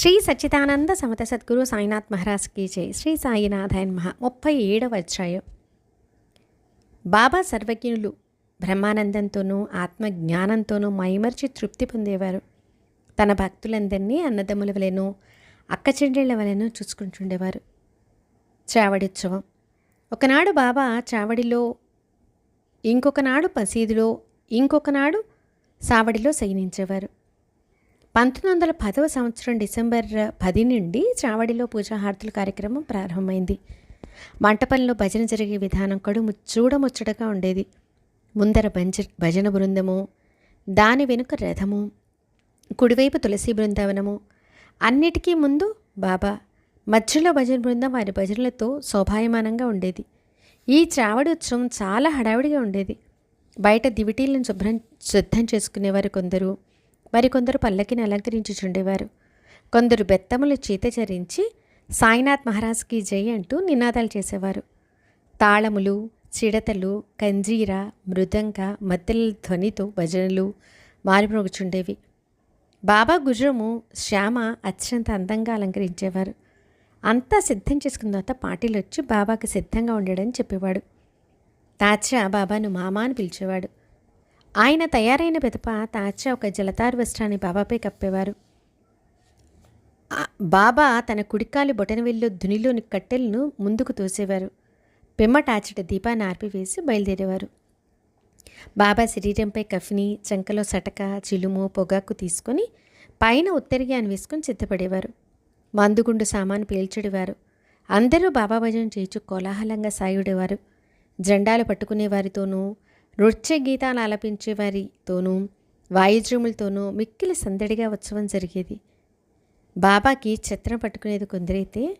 శ్రీ సచ్చిదానంద సమత సద్గురు సాయినాథ్ మహారాజ్ కీ జై. శ్రీ సాయినాథాయ్ మహా ముప్పై ఏడవ అధ్యాయం. బాబా సర్వజ్ఞులు బ్రహ్మానందంతోనూ ఆత్మ జ్ఞానంతోనూ మైమర్చి తృప్తి పొందేవారు. తన భక్తులందరినీ అన్నదమ్ముల వలెను అక్క వలెను చూసుకుంటుండేవారు. చావడి ఉత్సవం ఒకనాడు బాబా చావడిలో ఇంకొకనాడు మసీదులో ఇంకొకనాడు సావడిలో శయనించేవారు. పంతొమ్మిది వందల పదవ సంవత్సరం డిసెంబర్ పది నుండి చావడిలో పూజాహారతుల కార్యక్రమం ప్రారంభమైంది. మంటపంలో భజన జరిగే విధానం కూడా ము- చూడముచ్చటగా ఉండేది. ముందర భంజ భజన బృందము దాని వెనుక రథము కుడివైపు తులసి బృందావనము. అన్నిటికీ ముందు బాబా మధ్యలో భజన బృందం వారి భజనలతో శోభాయమానంగా ఉండేది. ఈ చావడి ఉత్సవం చాలా హడావిడిగా ఉండేది. బయట దివిటీలను శుభ్రం సిద్ధం చేసుకునేవారు కొందరు. మరికొందరు పల్లకిని అలంకరించుచుండేవారు కొందరు బెత్తములు చీతచరించి సాయినాథ్ మహారాజ్కి జై అంటూ నినాదాలు చేసేవారు. తాళములు చిడతలు కంజీర మృదంగ మద్దెల ధ్వనితో భజనలు మారుమ్రోగుచుండేవి. బాబా గుజరము శ్యామ అత్యంత అందంగా అలంకరించేవారు. అంతా సిద్ధం చేసుకున్న తర్వాత పాటీలు వచ్చి బాబాకి సిద్ధంగా ఉండడని చెప్పేవాడు. తాచా బాబాను మామా అని పిలిచేవాడు. ఆయన తయారైన పిదప తాచా ఒక జలతారు వస్త్రాన్ని బాబాపై కప్పేవారు. బాబా తన కుడికాలి వెళ్ళి దునిలోని కట్టెలను ముందుకు తోసేవారు. పిమ్మట దీపాన్ని ఆర్పివేసి బయలుదేరేవారు. బాబా శరీరంపై కఫిని చంకలో సటక చిలుము పొగాకు తీసుకొని పైన ఉత్తరిగాన్ని వేసుకుని సిద్ధపడేవారు. మందుగుండు సామాను పేల్చడేవారు. అందరూ బాబా భజన చేయించు కోలాహలంగా సాయుడేవారు. జెండాలు పట్టుకునే వారితోనూ నృత్య గీతాలు ఆలపించే వారితోనూ వాయుద్యములతోనూ మిక్కిలి సందడిగా ఉత్సవం జరిగేది. బాబాకి చిత్రం పట్టుకునేది కొందరైతే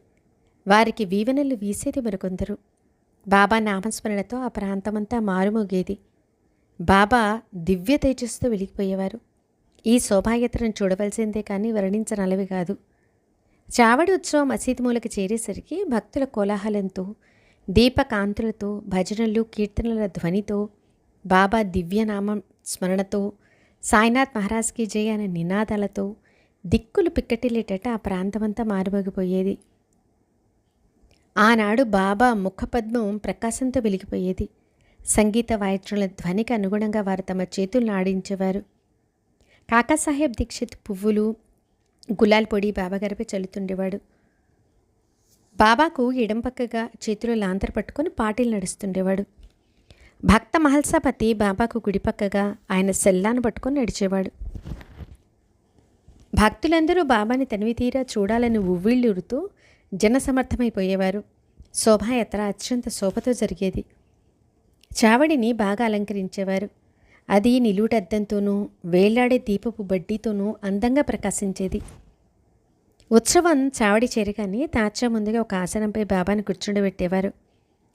వారికి వీవెనలు వీసేది మరికొందరు. బాబా నామస్మరణతో ఆ ప్రాంతమంతా మారుమోగేది. బాబా దివ్య తేజస్సుతో వెలిగిపోయేవారు. ఈ శోభాయాత్రను చూడవలసిందే కానీ వర్ణించనలవి కాదు. చావడి ఉత్సవం మసీదు మూలకి చేరేసరికి భక్తుల కోలాహలంతో దీపకాంతులతో భజనలు కీర్తనల ధ్వనితో బాబా దివ్యనామం స్మరణతో సాయినాథ్ మహారాజ్కి జయ అనే నినాదాలతో దిక్కులు పిక్కటిల్లేటట ఆ ప్రాంతమంతా మారుమోగిపోయేది. ఆనాడు బాబా ముఖపద్మం ప్రకాశంతో వెలిగిపోయేది. సంగీత వాయిద్యుల ధ్వనికి అనుగుణంగా వారు తమ చేతులను ఆడించేవారు. కాకాసాహెబ్ దీక్షిత్ పువ్వులు గులాల్ పొడి బాబాగారిపై చల్లుతుండేవాడు. బాబాకు ఎడంపక్కగా చేతిలో లాంతర్ పట్టుకొని పాటీలు నడుస్తుండేవాడు. భక్త మహల్సాపతి బాబాకు గుడిపక్కగా ఆయన సెల్లాను పట్టుకొని నడిచేవాడు. భక్తులందరూ బాబాని తనివి తీరా చూడాలని ఉవ్విళ్ళూరుతూ జనసమర్థమైపోయేవారు. శోభాయాత్ర అత్యంత శోభతో జరిగేది. చావడిని బాగా అలంకరించేవారు. అది నిలువుటద్దంతోనూ వేలాడే దీపపు బడ్డీతోనూ అందంగా ప్రకాశించేది. ఉత్సవం చావడి చేరగానే తాచా ముందుగా ఒక ఆసనంపై బాబాని కూర్చుండబెట్టేవారు.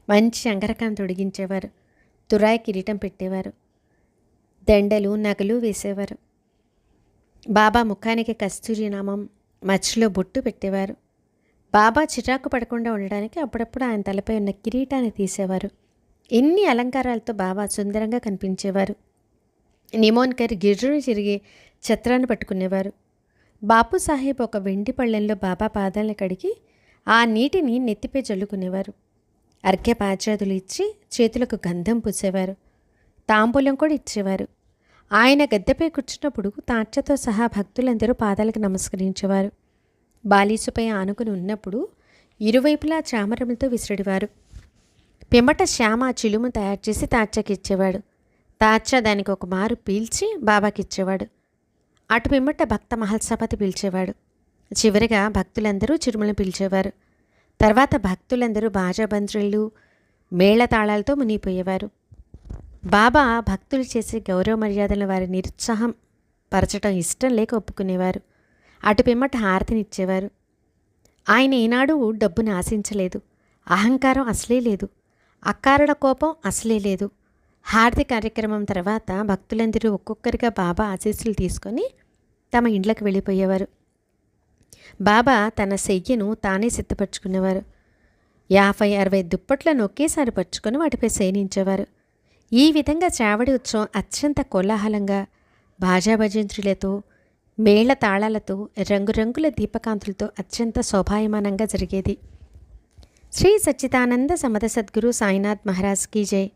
మంచి అంగరకాన్ని తొడిగించేవారు. తురాయి కిరీటం పెట్టేవారు. దండలు నగలు వేసేవారు. బాబా ముఖానికి కస్తూరి నామం మచ్చిలో బొట్టు పెట్టేవారు. బాబా చిరాకు పడకుండా ఉండడానికి అప్పుడప్పుడు ఆయన తలపై ఉన్న కిరీటాన్ని తీసేవారు. ఎన్ని అలంకారాలతో బాబా సుందరంగా కనిపించేవారు. నిమోన్కర్ గిర్రును తిరిగి ఛత్రాన్ని పట్టుకునేవారు. బాపు సాహెబ్ ఒక వెండి పళ్ళెంలో బాబా పాదాలను కడిగి ఆ నీటిని నెత్తిపై చల్లుకునేవారు అర్ఘ్య పాచాదులు ఇచ్చి చేతులకు గంధం పూసేవారు. తాంబూలం కూడా ఇచ్చేవారు. ఆయన గద్దెపై కూర్చున్నప్పుడు తాట్యతో సహా భక్తులందరూ పాదాలకు నమస్కరించేవారు. బాలీసుపై ఆనుకుని ఉన్నప్పుడు ఇరువైపులా చామరములతో విసిరిడివారు పిమ్మట శ్యామ చిలుము తయారు చేసి తాచకి ఇచ్చేవాడు. తాచ దానికి ఒక మారు పీల్చి బాబాకి ఇచ్చేవాడు. అటు పిమ్మట భక్త మహల్సపతి పిలిచేవాడు. చివరిగా భక్తులందరూ చిరుమలను పిలిచేవారు. తర్వాత భక్తులందరూ బాజాబంద్రులు మేళతాళాలతో మునిగిపోయేవారు. బాబా భక్తులు చేసే గౌరవ మర్యాదలను వారి నిరుత్సాహం పరచడం ఇష్టం లేక ఒప్పుకునేవారు. అటు పిమ్మట హారతినిచ్చేవారు ఆయన ఈనాడు డబ్బును ఆశించలేదు. అహంకారం అసలే లేదు. అక్కారుడ కోపం అసలే లేదు. హారతి కార్యక్రమం తర్వాత భక్తులందరూ ఒక్కొక్కరిగా బాబా ఆశీస్సులు తీసుకొని తమ ఇండ్లకు వెళ్ళిపోయేవారు. బాబా తన శయ్యను తానే సిద్ధపరచుకునేవారు. యాభై అరవై దుప్పట్లను ఒకేసారి పరుచుకొని వాటిపై శయనించేవారు. ఈ విధంగా చావడి ఉత్సవం అత్యంత కోలాహలంగా భాజాభజంత్రులతో మేళ తాళాలతో రంగురంగుల దీపకాంతులతో అత్యంత శోభాయమానంగా జరిగేది. శ్రీ సచ్చిదానంద సమద సద్గురు సాయినాథ్ మహారాజ్ కీ జై.